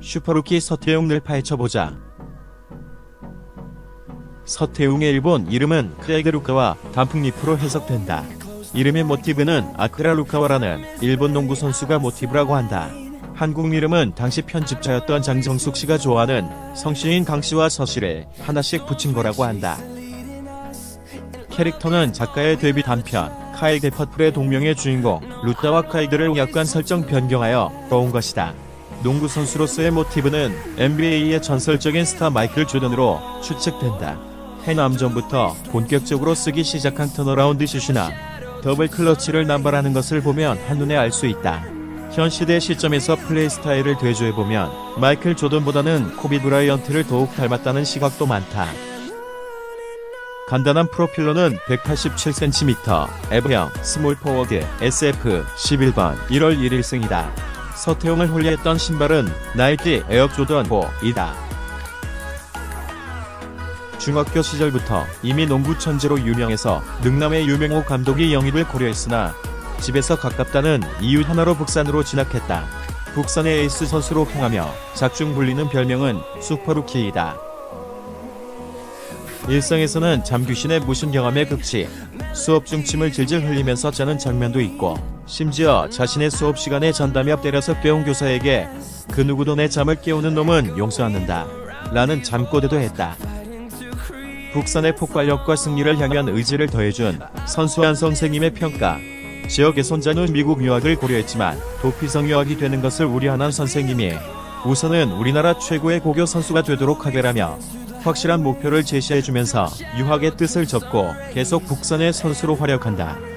슈퍼루키 서태웅을 파헤쳐보자. 서태웅의 일본 이름은 크레이드 루카와 단풍잎으로 해석된다. 이름의 모티브는 아크라 루카와라는 일본 농구 선수가 모티브라고 한다. 한국 이름은 당시 편집자였던 장정숙 씨가 좋아하는 성씨인 강 씨와 서 씨를 하나씩 붙인 거라고 한다. 캐릭터는 작가의 데뷔 단편 카이 데퍼플의 동명의 주인공 루타와 카이드를 약간 설정 변경하여 넣은 것이다. 농구 선수로서의 모티브는 NBA의 전설적인 스타 마이클 조던으로 추측된다. 해남전부터 본격적으로 쓰기 시작한 턴어라운드 슛이나 더블 클러치를 남발하는 것을 보면 한눈에 알 수 있다. 현 시대 시점에서 플레이 스타일을 되조해보면 마이클 조던보다는 코비 브라이언트를 더욱 닮았다는 시각도 많다. 간단한 프로필로는 187cm, 에브형, 스몰 포워드, SF, 11번, 1월 1일 생이다. 서태웅을 홀리했던 신발은 나이키 에어 조던 4이다. 중학교 시절부터 이미 농구 천재로 유명해서 능남의 유명호 감독이 영입을 고려했으나 집에서 가깝다는 이유 하나로 북산으로 진학했다. 북산의 에이스 선수로 평하며 작중 불리는 별명은 슈퍼루키이다. 일상에서는 잠귀신의 무슨 경험의 극치, 수업 중 침을 질질 흘리면서 자는 장면도 있고, 심지어 자신의 수업 시간에 전담협 때려서 깨운 교사에게 그 누구도 내 잠을 깨우는 놈은 용서 않는다. 라는 잠꼬대도 했다. 북산의 폭발력과 승리를 향한 의지를 더해준 선수한 선생님의 평가. 지역의 손자는 미국 유학을 고려했지만 도피성 유학이 되는 것을 우려하는 선생님이 우선은 우리나라 최고의 고교 선수가 되도록 하게라며 확실한 목표를 제시해주면서 유학의 뜻을 접고 계속 북산의 선수로 활약한다.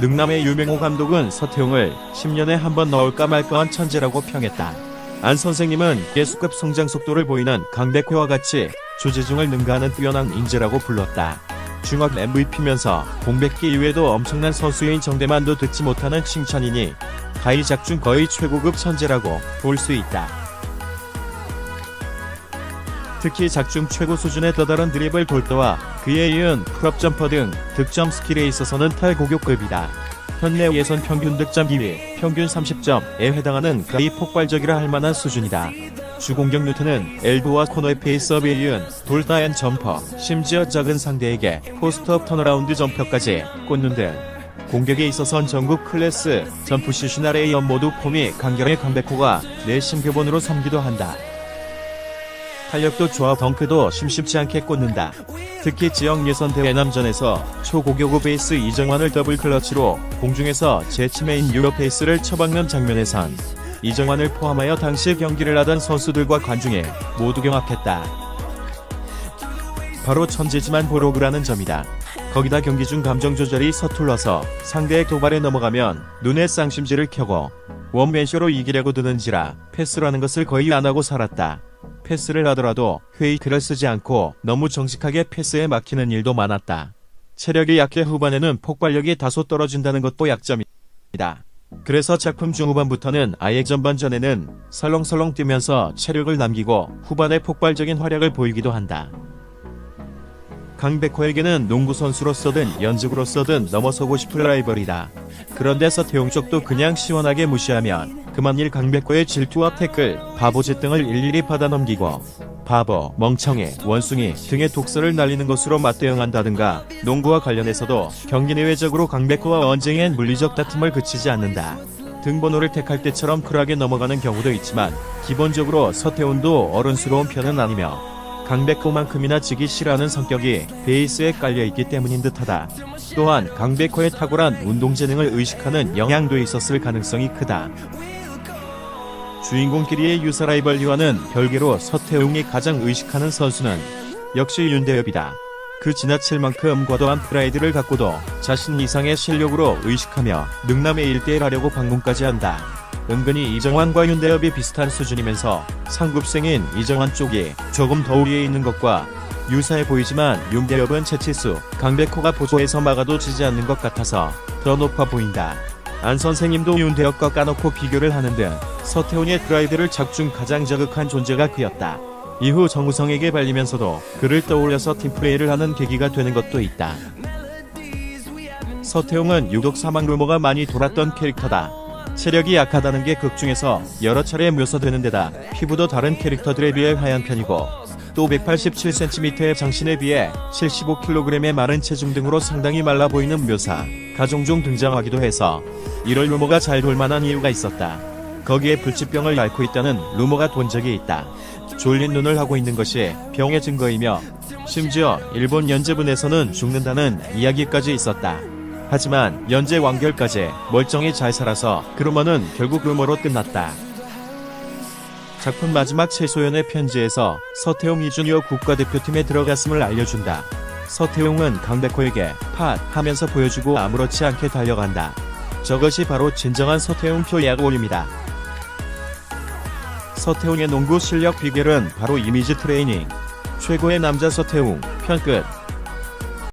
능남의 유명호 감독은 서태웅을 10년에 한 번 넣을까 말까한 천재라고 평했다. 안 선생님은 예수급 성장 속도를 보이는 강백호와 같이 조재중을 능가하는 뛰어난 인재라고 불렀다. 중학 MVP면서 공백기 이외에도 엄청난 선수인 정대만도 듣지 못하는 칭찬이니 가히 작중 거의 최고급 천재라고 볼 수 있다. 특히 작중 최고 수준의 더다른 드리블 돌도와 그에 이은 풀업 점퍼 등 득점 스킬에 있어서는 탈고교급이다. 현내 예선 평균 득점 2위, 평균 30점에 해당하는 거의 폭발적이라 할 만한 수준이다. 주공격 루트는 엘보와 코너의 페이스업에 이은 돌다 앤 점퍼, 심지어 작은 상대에게 포스트업 턴어라운드 점퍼까지 꽂는 등 공격에 있어선 전국 클래스 점프슛 나레의 연 모두 폼이 강결의 강백호가 내 신교본으로 삼기도 한다. 탄력도 좋아 덩크도 심심치 않게 꽂는다. 특히 지역 예선 대회 남전에서 초고교구 베이스 이정환을 더블 클러치로 공중에서 제치메인 유로 페이스를 처박는 장면에선 이정환을 포함하여 당시 경기를 하던 선수들과 관중에 모두 경악했다. 바로 천재지만 보로그라는 점이다. 거기다 경기 중 감정 조절이 서툴러서 상대의 도발에 넘어가면 눈에 쌍심지를 켜고 원맨쇼로 이기려고 드는지라 패스라는 것을 거의 안 하고 살았다. 패스를 하더라도 페이크를 쓰지 않고 너무 정직하게 패스에 막히는 일도 많았다. 체력이 약해 후반에는 폭발력이 다소 떨어진다는 것도 약점이다. 그래서 작품 중후반부터는 아예 전반전에는 설렁설렁 뛰면서 체력을 남기고 후반에 폭발적인 활약을 보이기도 한다. 강백호에게는 농구 선수로서든 연극으로서든 넘어서고 싶을 라이벌이다. 그런데 서태용 쪽도 그냥 시원하게 무시하면 그만일 강백호의 질투와 태클, 바보짓 등을 일일이 받아넘기고 바보, 멍청해, 원숭이 등의 독설을 날리는 것으로 맞대응한다든가 농구와 관련해서도 경기 내외적으로 강백호와 언쟁엔 물리적 다툼을 그치지 않는다. 등번호를 택할 때처럼 쿨하게 넘어가는 경우도 있지만 기본적으로 서태훈도 어른스러운 편은 아니며 강백호만큼이나 지기 싫어하는 성격이 베이스에 깔려있기 때문인 듯하다. 또한 강백호의 탁월한 운동 재능을 의식하는 영향도 있었을 가능성이 크다. 주인공끼리의 유사 라이벌리와는 별개로 서태웅이 가장 의식하는 선수는 역시 윤대엽이다. 그 지나칠 만큼 과도한 프라이드를 갖고도 자신 이상의 실력으로 의식하며 능남의 1대1하려고 방문까지 한다. 은근히 이정환과 윤대엽이 비슷한 수준이면서 상급생인 이정환 쪽이 조금 더 위에 있는 것과 유사해 보이지만 윤대엽은 채치수, 강백호가 보조해서 막아도 지지 않는 것 같아서 더 높아 보인다. 안 선생님도 윤대엽과 까놓고 비교를 하는 등 서태훈의 프라이드를 작중 가장 자극한 존재가 그였다. 이후 정우성에게 발리면서도 그를 떠올려서 팀플레이를 하는 계기가 되는 것도 있다. 서태웅은 유독 사망 루머가 많이 돌았던 캐릭터다. 체력이 약하다는 게 극 중에서 여러 차례 묘사되는 데다 피부도 다른 캐릭터들에 비해 하얀 편이고 또 187cm의 장신에 비해 75kg의 마른 체중 등으로 상당히 말라 보이는 묘사, 가종종 등장하기도 해서 이럴 루머가 잘 돌만한 이유가 있었다. 거기에 불치병을 앓고 있다는 루머가 돈 적이 있다. 졸린 눈을 하고 있는 것이 병의 증거이며 심지어 일본 연재분에서는 죽는다는 이야기까지 있었다. 하지만 연재 완결까지 멀쩡히 잘 살아서 그 루머는 결국 루머로 끝났다. 작품 마지막 최소연의 편지에서 서태웅 이주니어 국가대표팀에 들어갔음을 알려준다. 서태웅은 강백호에게 팟 하면서 보여주고 아무렇지 않게 달려간다. 저것이 바로 진정한 서태웅 표 야구올입니다. 서태웅의 농구 실력 비결은 바로 이미지 트레이닝. 최고의 남자 서태웅 편 끝.